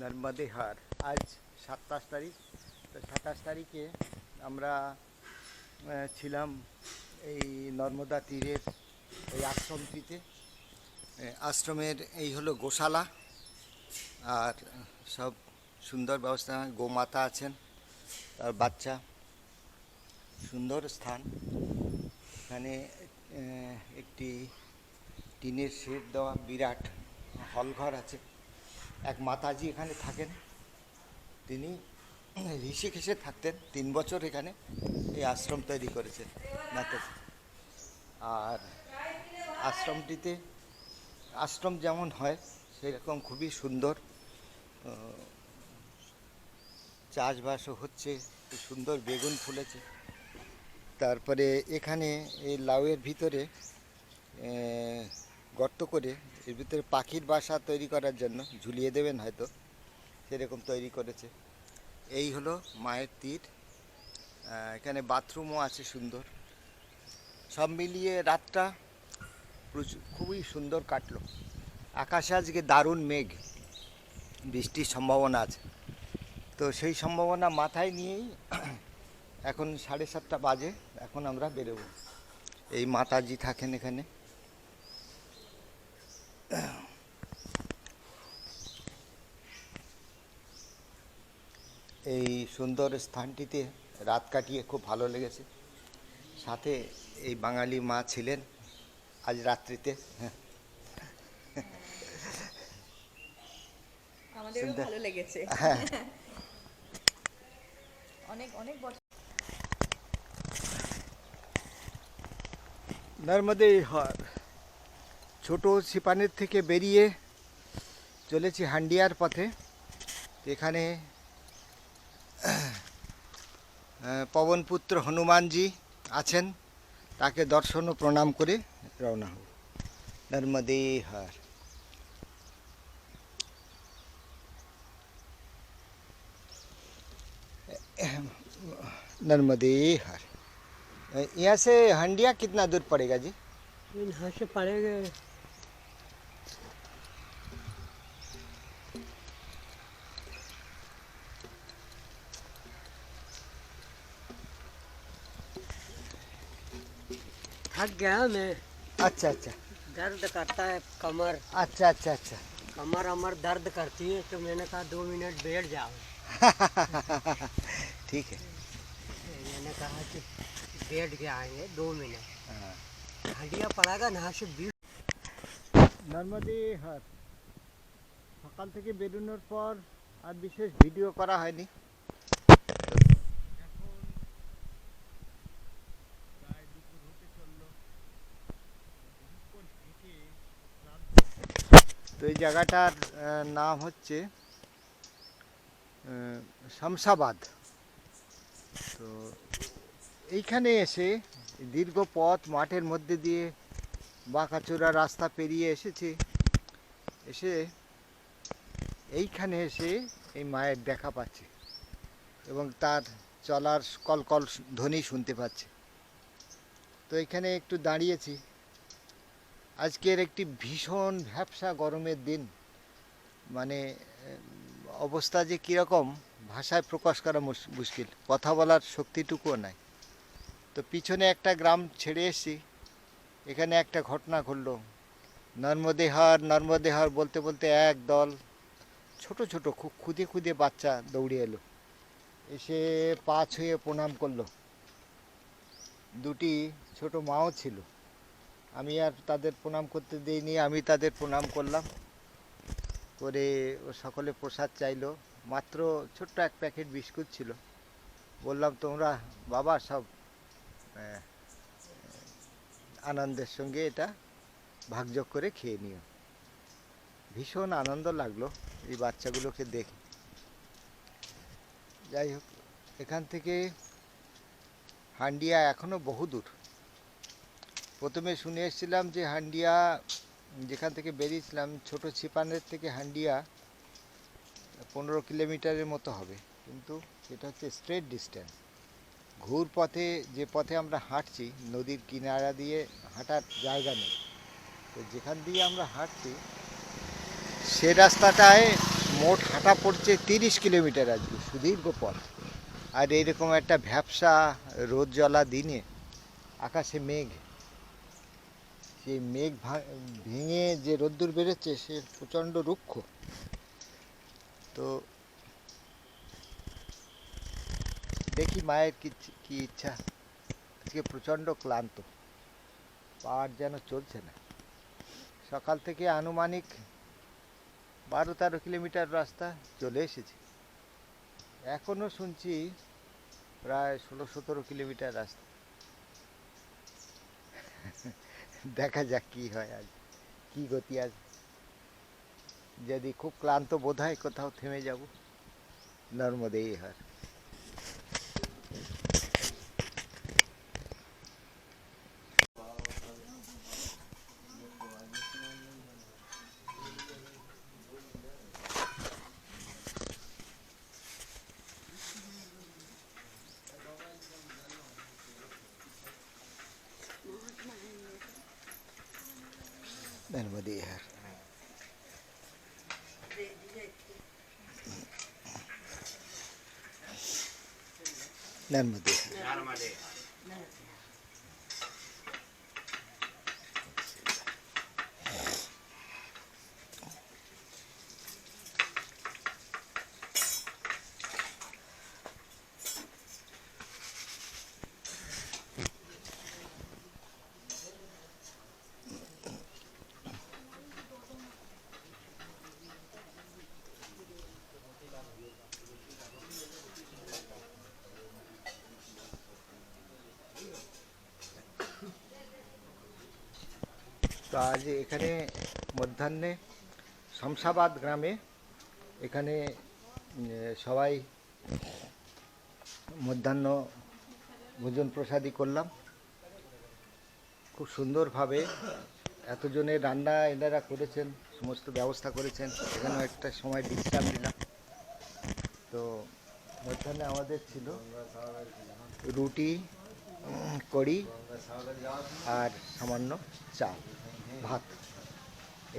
নর্মদে হার। আজ সাতাশ তারিখ। তো সাতাশ তারিখে আমরা ছিলাম এই নর্মদা তীরের এই আশ্রমটিতে। আশ্রমের এই হলো গোশালা। আর সব সুন্দর ব্যবস্থা, গোমাতা আছেন, তার বাচ্চা। সুন্দর স্থান। এখানে একটি টিনের শেড দেওয়া, বিরাট হলঘর আছে। এক মাতাজি এখানে থাকেন। তিনি ঋষিকেশে থাকতেন, তিন বছর এখানে এই আশ্রম তৈরি করেছেন মাতাজি আর আশ্রমটিতে, আশ্রম যেমন হয়, সেরকম খুবই সুন্দর চাষবাসও হচ্ছে সুন্দর বেগুন ফুলেছে। তারপরে এখানে এই লাউয়ের ভিতরে গর্ত করে এর ভিতরে পাখির বাসা তৈরি করার জন্য ঝুলিয়ে দেবেন হয়তো। সেরকম তৈরি করেছে। এই হলো মায়ের তীর। এখানে বাথরুমও আছে সুন্দর। সব মিলিয়ে রাতটা প্রচুর, খুবই সুন্দর কাটলো। আকাশে আজকে দারুণ মেঘ। বৃষ্টির সম্ভাবনা আছে। তো সেই সম্ভাবনা মাথায় নিয়েই এখন সাড়ে সাতটা বাজে। এখন আমরা বেরোবো। এই মাতাজি থাকেন এখানে। এই সুন্দর স্থানটিতে রাত কাটিয়ে খুব ভালো লেগেছে। সাথে এই বাঙালি মা ছিলেন আজ রাত্রিতে। হ্যাঁ আমাদেরও ভালো লেগেছে। হ্যাঁ। অনেক অনেক বছর। নর্মদে হর। ছোট সিপানের থেকে বেরিয়ে চলেছি হান্ডিয়ার পথে এখানে আহ, পবনপুত্র হনুমানজি আছেন তাকে দর্শন ও প্রণাম করে রওনা হব নর্মদে হর नर्मदे हर यहाँ से हंडिया कितना दूर पड़ेगा जी यहाँ से पड़ेगा थक गया मैं अच्छा अच्छा दर्द करता है कमर अच्छा अच्छा अच्छा कमर अमर दर्द करती है तो मैंने कहा दो मिनट बैठ जाओ ठीक है मैंने कहा कि बैठ के आएंगे दो मिनट हाँ। हड्डियाँ पड़ेगा ना से बीस নর্মদে হাট সকাল থেকে বেরোনোর পর আর বিশেষ ভিডিও করা হয়নি তো এই জায়গাটার নাম হচ্ছে শামসাবাদ। তো এইখানে এসে দীর্ঘ পথ মাঠের মধ্যে দিয়ে বাঁকাচোরা রাস্তা পেরিয়ে এসেছি। এসে এইখানে এসে এই মায়ের দেখা পাচ্ছে এবং তার চলার কলকল ধ্বনি শুনতে পাচ্ছে। তো এখানে একটু দাঁড়িয়েছি। আজকের একটি ভীষণ ভ্যাবসা গরমের দিন। মানে অবস্থা যে কীরকম, ভাষায় প্রকাশ করা মুশ- মুশকিল। কথা বলার শক্তিটুকুও নাই। তো পিছনে একটা গ্রাম ছেড়ে এসেছি। এখানে একটা ঘটনা ঘটলো। নর্মদেহার নর্মদেহার বলতে বলতে এক দল ছোট ছোট, খুব খুদে খুদে বাচ্চা দৌড়ে এলো। এসে পা ছুঁয়ে প্রণাম করল। দুটি ছোট মাও ছিল। আমি আর তাদের প্রণাম করতে দিইনি, আমি তাদের প্রণাম করলাম। করে সকলে প্রসাদ চাইলো। মাত্র ছোট্ট এক প্যাকেট বিস্কুট ছিল। বললাম, তোমরা বাবা সব আনন্দের সঙ্গে এটা ভাগযোগ করে খেয়ে নিও। ভীষণ আনন্দ লাগল এই বাচ্চাগুলোকে দেখে। যাই হোক, এখান থেকে হান্ডিয়া এখনও বহু দূর প্রথমে শুনে এসেছিলাম যে হান্ডিয়া, যেখান থেকে বেরিয়েছিলাম, ছোট ছিপানের থেকে হান্ডিয়া পনেরো কিলোমিটারের মতো হবে। কিন্তু সেটা হচ্ছে স্ট্রেট ডিস্টেন্স ঘুর পথে, যে পথে আমরা হাঁটছি, নদীর কিনারা দিয়ে হাঁটার জায়গা নেই। তো যেখান দিয়ে আমরা হাঁটছি, সে রাস্তাটায় মোট হাঁটা পড়ছে তিরিশ কিলোমিটার আজকে সুদীর্ঘ পথ। আর এইরকম একটা ভ্যাবসা রোদ জ্বলা দিনে, আকাশে মেঘ। সেই মেঘ ভেঙে যে রোদ্দুর বেরোচ্ছে সে প্রচণ্ড রুক্ষ। তো দেখি মায়ের কি কি ইচ্ছা। আজকে প্রচণ্ড ক্লান্ত। পাহাড় যেন চলছে না। সকাল থেকে আনুমানিক বারো তেরো কিলোমিটার রাস্তা চলে এসেছি। এখনও শুনছি প্রায় ষোলো সতেরো কিলোমিটার রাস্তা। দেখা যাক কি হয় আজ। কি গতি আজ? যদি খুব ক্লান্ত বোধ হয়, কোথাও থেমে যাব। নর্মদেই হার। なので。তো আজ এখানে মধ্যাহ্নে শমশাবাদ গ্রামে এখানে সবাই মধ্যাহ্ন ভোজন প্রসাদী করলাম। খুব সুন্দরভাবে এতজনের রান্না এনারা করেছেন, সমস্ত ব্যবস্থা করেছেন, এখানেও একটা সময় বিশ্রাম দিলাম তো মধ্যাহ্নে আমাদের ছিল রুটি কড়ি আর সামান্য চাল ভাত।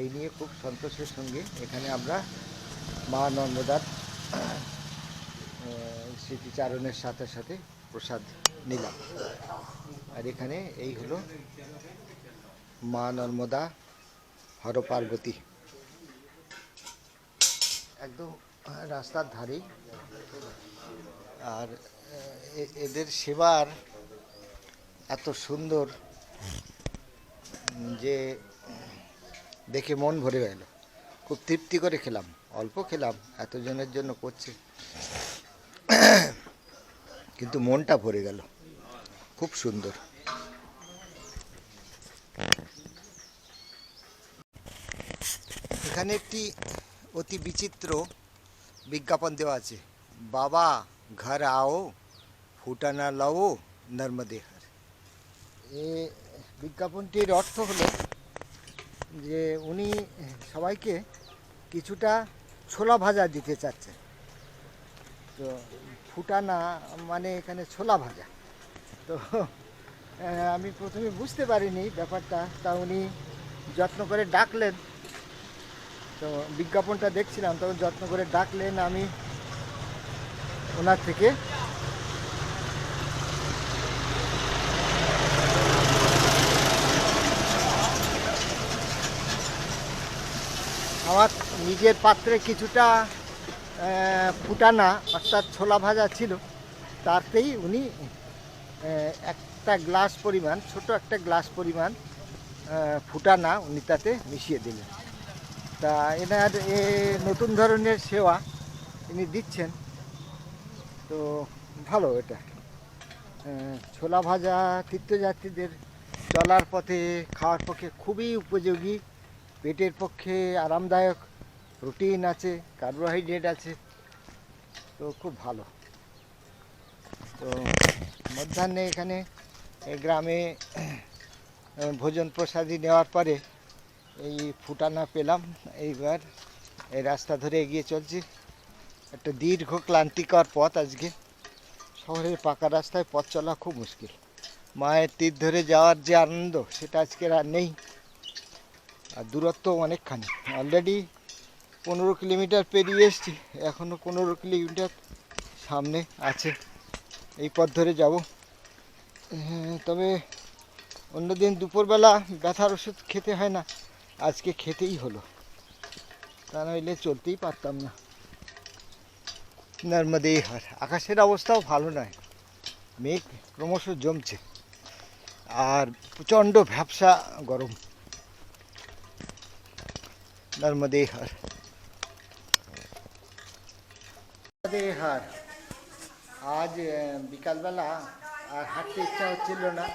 এই নিয়ে খুব সন্তোষের সঙ্গে এখানে আমরা মা নর্মদার স্মৃতিচারণের সাথে সাথে প্রসাদ নিলাম। আর এখানে এই হলো মা নর্মদা হর পার্বতী একদম রাস্তার ধারেই আর এদের সেবার এত সুন্দর যে দেখে মন ভরে গেল। খুব তৃপ্তি করে খেলাম, অল্প খেলাম, এতজনের জন্য করছে। কিন্তু মনটা ভরে গেল। খুব সুন্দর। এখানে একটি অতি বিচিত্র বিজ্ঞাপন দেওয়া আছে। বাবা, ঘর আও, ফুটানা লাও, নর্মদে এ বিজ্ঞাপনটির অর্থ হলো যে উনি সবাইকে কিছুটা ছোলা ভাজা দিতে চাচ্ছেন তো ফুটানা মানে এখানে ছোলা ভাজা। তো আমি প্রথমে বুঝতে পারিনি ব্যাপারটা, তা উনি যত্ন করে ডাকলেন। তো বিজ্ঞাপনটা দেখছিলাম, তখন যত্ন করে ডাকলেন আমি ওনার থেকে। আমার নিজের পাত্রে কিছুটা ফুটানা, অর্থাৎ ছোলা ভাজা ছিল, তাতেই উনি একটা গ্লাস পরিমাণ, ছোট একটা গ্লাস পরিমাণ ফুটানা উনি তাতে মিশিয়ে দিলেন। তা এনার এ নতুন ধরনের সেবা ইনি দিচ্ছেন। তো ভালো এটা। ছোলা ভাজা তীর্থযাত্রীদের চলার পথে, খাওয়ার পক্ষে খুবই উপযোগী। পেটের পক্ষে আরামদায়ক প্রোটিন আছে কার্বোহাইড্রেট আছে, তো খুব ভালো। তো মধ্যাহ্নে এখানে গ্রামে ভোজন প্রসাদী নেওয়ার পরে এই ফুটানা পেলাম। এইবার এই রাস্তা ধরে এগিয়ে চলছি। একটা দীর্ঘ ক্লান্তিকর পথ আজকে। শহরের পাকা রাস্তায় পথ চলা খুব মুশকিল। মায়ের তীর ধরে যাওয়ার যে আনন্দ, সেটা আজকের আর নেই। আর দূরত্ব অনেকখানি। অলরেডি পনেরো কিলোমিটার পেরিয়ে এসছি। এখনও পনেরো কিলোমিটার সামনে আছে। এই পথ ধরে যাব। হ্যাঁ, তবে অন্যদিন দুপুরবেলা ব্যথার ওষুধ খেতে হয় না। আজকে খেতেই হলো। তা নইলে চলতেই পারতাম না। নর্মদেই হার আকাশের অবস্থাও ভালো নয়। মেঘ ক্রমশ জমছে। আর প্রচণ্ড ভ্যাবসা গরম। নর্মদে হার। নর্মদে হার। আজ বিকালবেলা আর হাঁটতে ইচ্ছা হচ্ছিল না।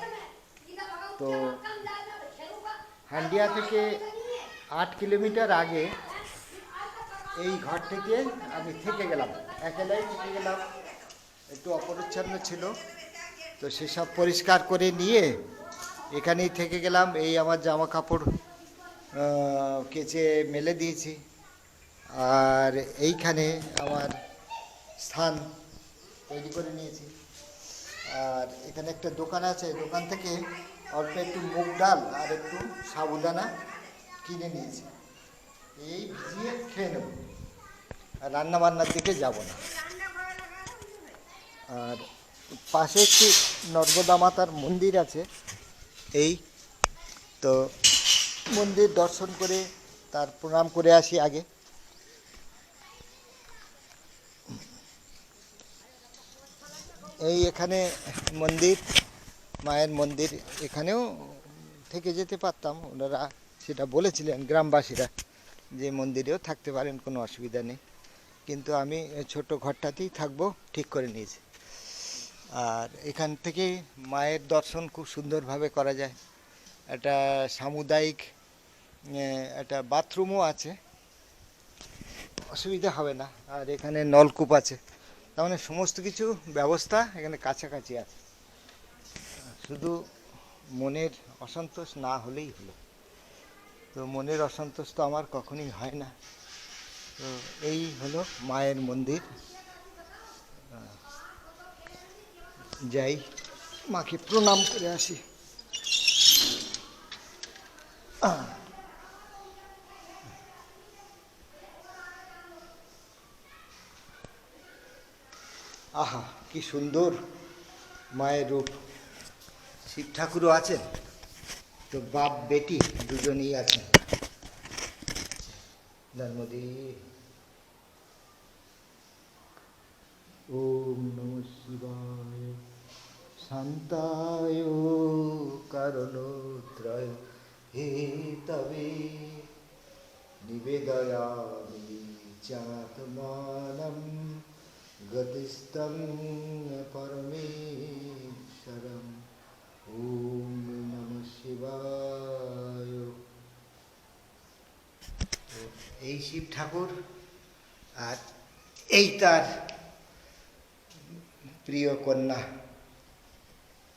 তো হান্ডিয়া থেকে আট কিলোমিটার আগে এই ঘর থেকে আমি থেকে গেলাম। একেলাই থেকে গেলাম। একটু অপরিচ্ছন্ন ছিল। তো সেসব পরিষ্কার করে নিয়ে এখানেই থেকে গেলাম। এই আমার জামা কাপড় কেচে মেলে দিয়েছি। আর এইখানে আমার স্থান তৈরি করে নিয়েছি। আর এখানে একটা দোকান আছে, দোকান থেকে অল্প একটু মুগ ডাল আর একটু সাবুদানা কিনে নিয়েছি। এই ভিজিয়ে খেয়ে নেব। আর রান্নাবান্নার দিকে যাব না। আর পাশে একটি নর্মদা মাতার মন্দির আছে, এই তো মন্দির দর্শন করে তার প্রণাম করে আসি আগে। এই এখানে মন্দির, মায়ের মন্দির, এখানেও থেকে যেতে পারতাম। ওনারা সেটা বলেছিলেন গ্রামবাসীরা যে মন্দিরেও থাকতে পারেন, কোনো অসুবিধা নেই। কিন্তু আমি ছোট ঘরটাতেই থাকব, ঠিক করে নিয়েছি। আর এখান থেকে মায়ের দর্শন খুব সুন্দরভাবে করা যায়। একটা সামুদায়িক একটা বাথরুমও আছে। অসুবিধা হবে না। আর এখানে নলকূপ আছে। তার মানে সমস্ত কিছু ব্যবস্থা এখানে কাছাকাছি আছে। শুধু মনের অসন্তোষ না হলেই হলো। তো মনের অসন্তোষ তো আমার কখনই হয় না। তো এই হলো মায়ের মন্দির। যাই, মাকে প্রণাম করে আসি। আহ। কি সুন্দর মায়ের রূপ। শিব ঠাকুরও আছেন? তো বাপ, বেটি দুজনেই আছেন। নর্মদে ওম নম শিবায়। শান্তায় কারণোত্রয় হে তবে নিবেদয়ামি চাতমানম। গতিস্তং পরমেশ্বরম ওম নম শিবায় এই শিব ঠাকুর আর এই তার প্রিয় কন্যা,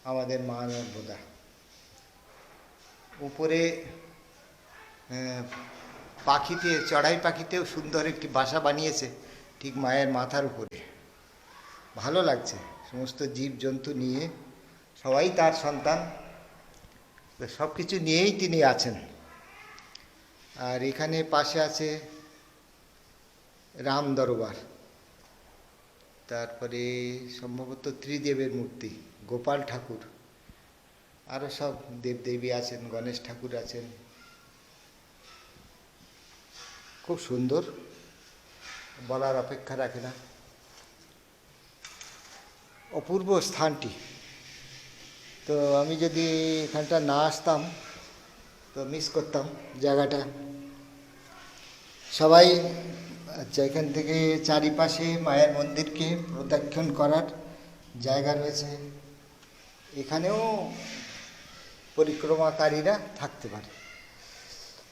আমাদের মা নর্মদা। উপরে পাখিতে, চড়াই পাখিতেও সুন্দর একটি বাসা বানিয়েছে, ঠিক মায়ের মাথার উপরে। ভালো লাগছে। সমস্ত জীব জন্তু নিয়ে, সবাই তার সন্তান। সব কিছু নিয়েই তিনি আছেন। আর এখানে পাশে আছে রাম দরবার। তারপরে সম্ভবত ত্রিদেবের মূর্তি, গোপাল ঠাকুর। আরও সব দেবদেবী আছেন, গণেশ ঠাকুর আছেন। খুব সুন্দর, বলার অপেক্ষা রাখে না। অপূর্ব স্থানটি। তো আমি যদি এখানটা না আসতাম, তো মিস করতাম জায়গাটা। সবাই আচ্ছা এখান থেকে চারিপাশে মায়ের মন্দিরকে প্রদক্ষিণ করার জায়গা রয়েছে। এখানেও পরিক্রমাকারীরা থাকতে পারে।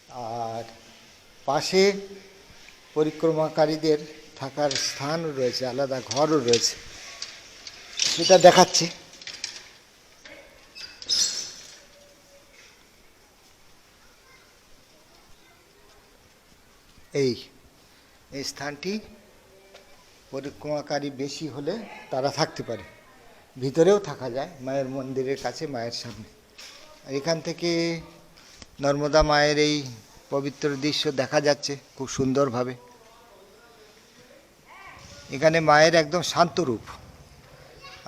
আর পাশে পরিক্রমাকারীদের থাকার স্থানও রয়েছে, আলাদা ঘরও রয়েছে। সেটা দেখাচ্ছি। এই এই স্থানটি পরিক্রমাকারী বেশি হলে তারা থাকতে পারে। ভিতরেও থাকা যায়, মায়ের মন্দিরের কাছে, মায়ের সামনে। এখান থেকে নর্মদা মায়ের এই পবিত্র দৃশ্য দেখা যাচ্ছে খুব সুন্দরভাবে। এখানে মায়ের একদম শান্ত রূপ।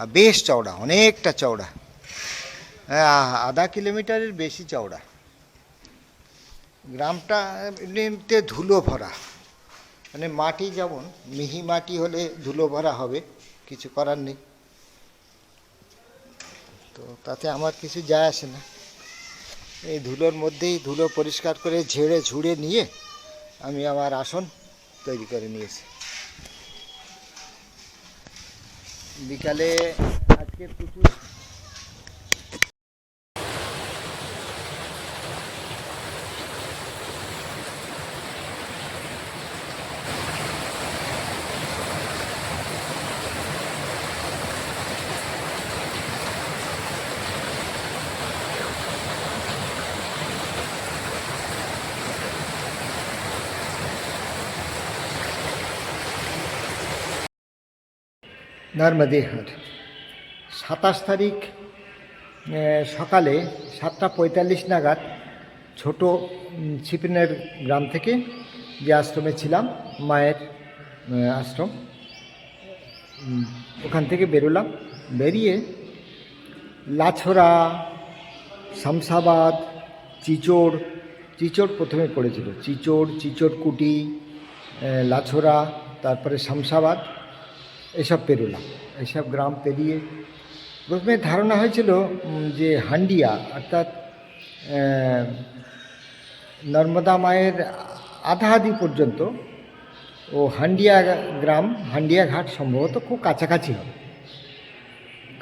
বেশ চওড়া, অনেকটা চওড়া। আধা কিলোমিটারের বেশি চওড়া। গ্রামটা এমনিতে ধুলো ভরা। মানে মাটি যেমন, মিহি মাটি হলে ধুলো ভরা হবে, কিছু করার নেই। তো তাতে আমার কিছু যায় আসে না। এই ধুলোর মধ্যেই ধুলো পরিষ্কার করে ঝেড়ে ঝুড়ে নিয়ে আমি আমার আসন তৈরি করে নিয়েছি। বিকালে আজকে প্রচুর নর্মদে হাট। সাতাশ তারিখ সকালে সাতটা পঁয়তাল্লিশ নাগাদ ছোট ছিপিনের গ্রাম থেকে যে আশ্রমে ছিলাম, মায়ের আশ্রম ওখান থেকে বেরোলাম। বেরিয়ে লাছড়া, শামসাবাদ, চিচোড় চিচোড় প্রথমে পড়েছিল। চিচোড় চিচোড় কুটি লাছড়া, তারপরে শামসাবাদ এসব পেরোলাম। এসব গ্রাম পেরিয়ে প্রথমে ধারণা হয়েছিল যে হান্ডিয়া, অর্থাৎ নর্মদা মায়ের আধা আধি পর্যন্ত ও হান্ডিয়া গ্রাম, হান্ডিয়া ঘাট সম্ভবত খুব কাছাকাছি হবে।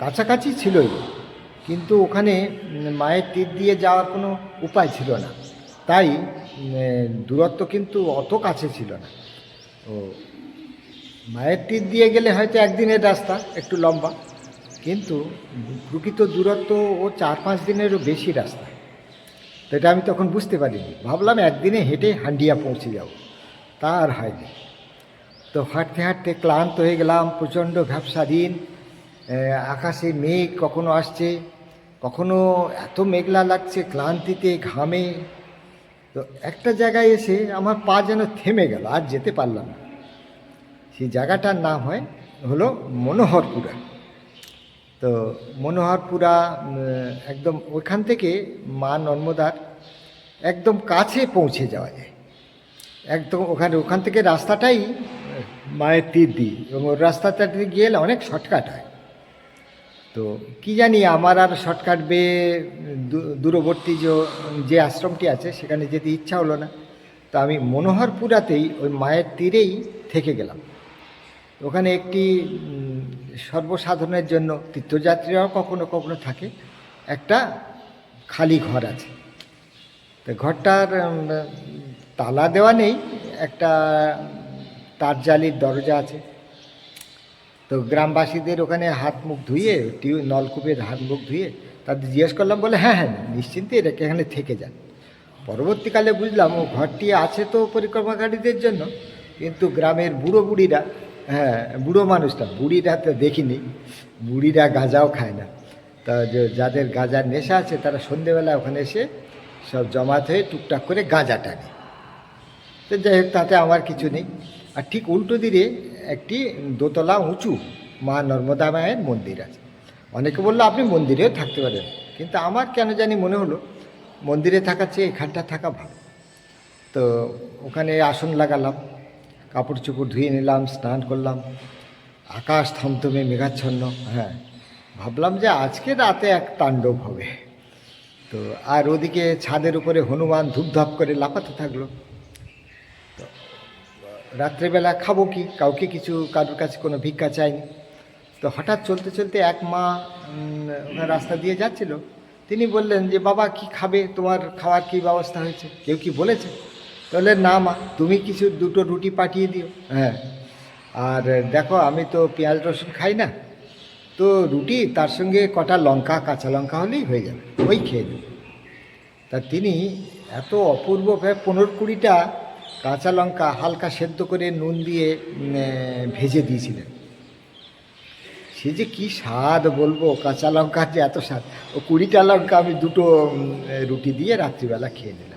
কাছাকাছি ছিলই, কিন্তু ওখানে মায়ের তীর দিয়ে যাওয়ার কোনো উপায় ছিল না। তাই দূরত্ব কিন্তু অত কাছে ছিল না। ও মায়ের তীর দিয়ে গেলে হয়তো একদিনের রাস্তা, একটু লম্বা। কিন্তু প্রকৃত দূরত্ব ও চার পাঁচ দিনেরও বেশি রাস্তা। তো এটা আমি তখন বুঝতে পারিনি। ভাবলাম একদিনে হেঁটে হান্ডিয়া পৌঁছে যাব। তা আর হয়নি। তো হাঁটতে হাঁটতে ক্লান্ত হয়ে গেলাম, প্রচণ্ড ভ্যাবসা দিন। আকাশে মেঘ কখনো আসছে, কখনো এত মেঘলা লাগছে ক্লান্তিতে ঘামে। তো একটা জায়গায় এসে আমার পা যেন থেমে গেল, আর যেতে পারলাম না। সেই জায়গাটার নাম হয়, হলো মনোহরপুরা তো মনোহরপুরা একদম ওইখান থেকে মা নর্মদার একদম কাছে পৌঁছে যাওয়া যায়। একদম ওখানে, ওখান থেকে রাস্তাটাই মায়ের তীর দিই এবং ওই রাস্তাটা গেলে অনেক শর্টকাট হয়। তো কি জানি আমার আর শর্টকাট বেয়ে দূরবর্তী যে আশ্রমটি আছে, সেখানে যেতে ইচ্ছা হলো না। তো আমি মনোহরপুরাতেই ওই মায়ের তীরেই থেকে গেলাম। ওখানে একটি সর্বসাধারণের জন্য তীর্থযাত্রীরাও কখনো কখনো থাকে। একটা খালি ঘর আছে। তো ঘরটার তালা দেওয়া নেই, একটা, তার জালির দরজা আছে। তো গ্রামবাসীদের ওখানে হাত মুখ ধুয়ে, টিউ, নলকূপের হাত মুখ ধুয়ে তাদের জিজ্ঞেস করলাম, বলে হ্যাঁ হ্যাঁ নিশ্চিন্তে এটাকে এখানে থেকে যান। পরবর্তীকালে বুঝলাম ও ঘরটি আছে তো পরিক্রমাকারীদের জন্য, কিন্তু গ্রামের বুড়ো বুড়িরা হ্যাঁ বুড়ো মানুষটা, বুড়িরা তো দেখিনি, বুড়িরা গাঁজাও খায় না। তা যাদের গাঁজার নেশা আছে, তারা সন্ধেবেলা ওখানে এসে সব জমাত হয়ে টুকটাক করে গাঁজা টানে। তো যাই হোক, তাতে আমার কিছু নেই। আর ঠিক উল্টো দিকে একটি দোতলা উঁচু মা নর্মদা মায়ের মন্দির আছে। অনেকে বলল, আপনি মন্দিরেও থাকতে পারেন। কিন্তু আমার কেন জানি মনে হলো, মন্দিরে থাকার চেয়ে এখানটা থাকা ভালো। তো ওখানে আসন লাগালাম। কাপড় চোপড় ধুয়ে নিলাম, স্নান করলাম। আকাশ থমথমে মেঘাচ্ছন্ন হ্যাঁ। ভাবলাম যে আজকে রাতে এক তাণ্ডব হবে। তো আর ওদিকে ছাদের উপরে হনুমান ধূপধাপ করে লাফাতে থাকল। তো, রাত্রেবেলা খাব কি? কাউকে কিছু, কারোর কাছে কোনো ভিক্ষা চাইনি। তো হঠাৎ চলতে চলতে এক মা রাস্তা দিয়ে যাচ্ছিল। তিনি বললেন যে, বাবা, কি খাবে? তোমার খাওয়ার কি ব্যবস্থা হয়েছে? কেউ কি বলেছে? তাহলে না মা, তুমি কিছু দুটো রুটি পাঠিয়ে দিও। হ্যাঁ। আর দেখো, আমি তো পেঁয়াজ রসুন খাই না। তো রুটি, তার সঙ্গে কটা লঙ্কা, কাঁচা লঙ্কা হলেই হয়ে যাবে, ওই খেয়ে দেবে তা তিনি এত অপূর্বভাবে পনেরো কুড়িটা কাঁচা লঙ্কা হালকা সেদ্ধ করে নুন দিয়ে ভেজে দিয়েছিলেন। সে যে কি স্বাদ বলব, কাঁচা লঙ্কার যে এত স্বাদ। ও কুড়িটা লঙ্কা আমি দুটো রুটি দিয়ে রাত্রিবেলা খেয়ে নিলাম।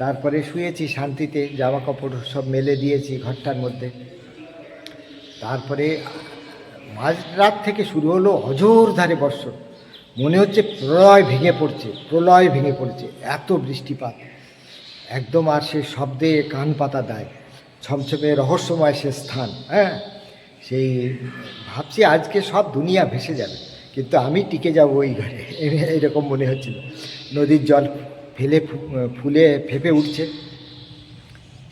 তারপরে শুয়েছি শান্তিতে জামা কাপড় সব মেলে দিয়েছি ঘরটার মধ্যে। তারপরে মাঝরাত থেকে শুরু হলো অজোর ধারে বর্ষণ। মনে হচ্ছে প্রলয় ভেঙে পড়ছে, প্রলয় ভেঙে পড়ছে, এত বৃষ্টিপাত। একদম আর সে শব্দে কান পাতা দেয়, ছমছমে রহস্যময় সে স্থান হ্যাঁ? সেই ভাবছি আজকে সব দুনিয়া ভেসে যাবে, কিন্তু আমি টিকে যাব ওই ঘরে, এরকম মনে হচ্ছিল। নদীর জল ফেলে ফুলে ফেপে উঠছে।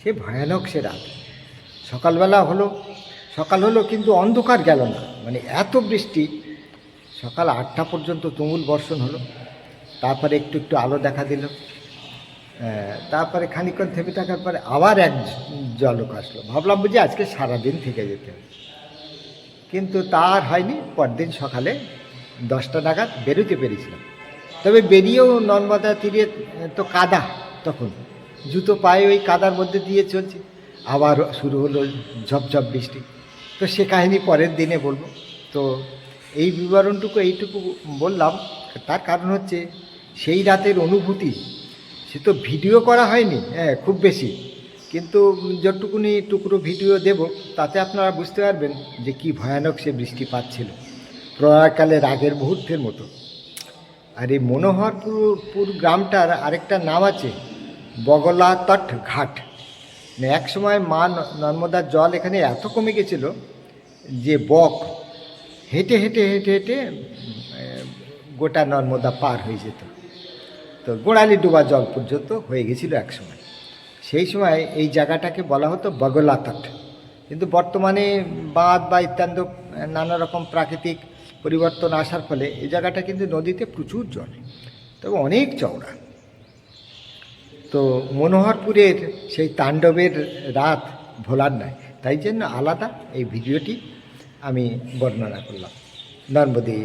সে ভয়ানক সে রাত। সকালবেলা হলো, সকাল হলো কিন্তু অন্ধকার গেল না। মানে এত বৃষ্টি, সকাল আটটা পর্যন্ত তুমুল বর্ষণ হলো। তারপরে একটু একটু আলো দেখা দিল। তারপরে খানিকক্ষণ থেমে থাকার পরে আবার এক জলক আসলো। ভাবলাম বুঝি আজকে সারাদিন থেকে যেতে হবে। কিন্তু তার হয়নি। পরদিন সকালে দশটা নাগাদ বেরোতে পেরেছিলাম। তবে বেরিয়েও নর্মদা তীরে তো কাদা তখন। জুতো পায়ে ওই কাদার মধ্যে দিয়ে চলছে। আবার শুরু হলো ঝপঝপ বৃষ্টি। তো সে কাহিনী পরের দিনে বলব। তো এই বিবরণটুকু এইটুকু বললাম। তার কারণ হচ্ছে সেই রাতের অনুভূতি, সে তো ভিডিও করা হয়নি হ্যাঁ খুব বেশি। কিন্তু যতটুকুনি টুকরো ভিডিও দেব, তাতে আপনারা বুঝতে পারবেন যে কি ভয়ানক সে বৃষ্টিপাত ছিল। প্রয়াকালের আগের মুহূর্তের মতো। আর এই মনোহরপুর গ্রামটার আরেকটা নাম আছে বগলা তট ঘাট। মানে এক সময় মা নর্মদার জল এখানে এত কমে গেছিল যে বক হেঁটে হেঁটে হেঁটে হেঁটে গোটা নর্মদা পার হয়ে যেত। তো গোড়ালি ডোবা জল পর্যন্ত হয়ে গেছিল এক সময়। সেই সময় এই জায়গাটাকে বলা হতো বগলা তট কিন্তু বর্তমানে বাঁধ বা ইত্যাদি নানা রকম প্রাকৃতিক পরিবর্তন আসার ফলে এই জায়গাটা কিন্তু নদীতে প্রচুর জল। তবে অনেক চওড়া। তো মনোহরপুরের সেই তাণ্ডবের রাত ভোলার নয়। তাই জন্য আলাদা এই ভিডিওটি আমি বর্ণনা করলাম। নর্মদে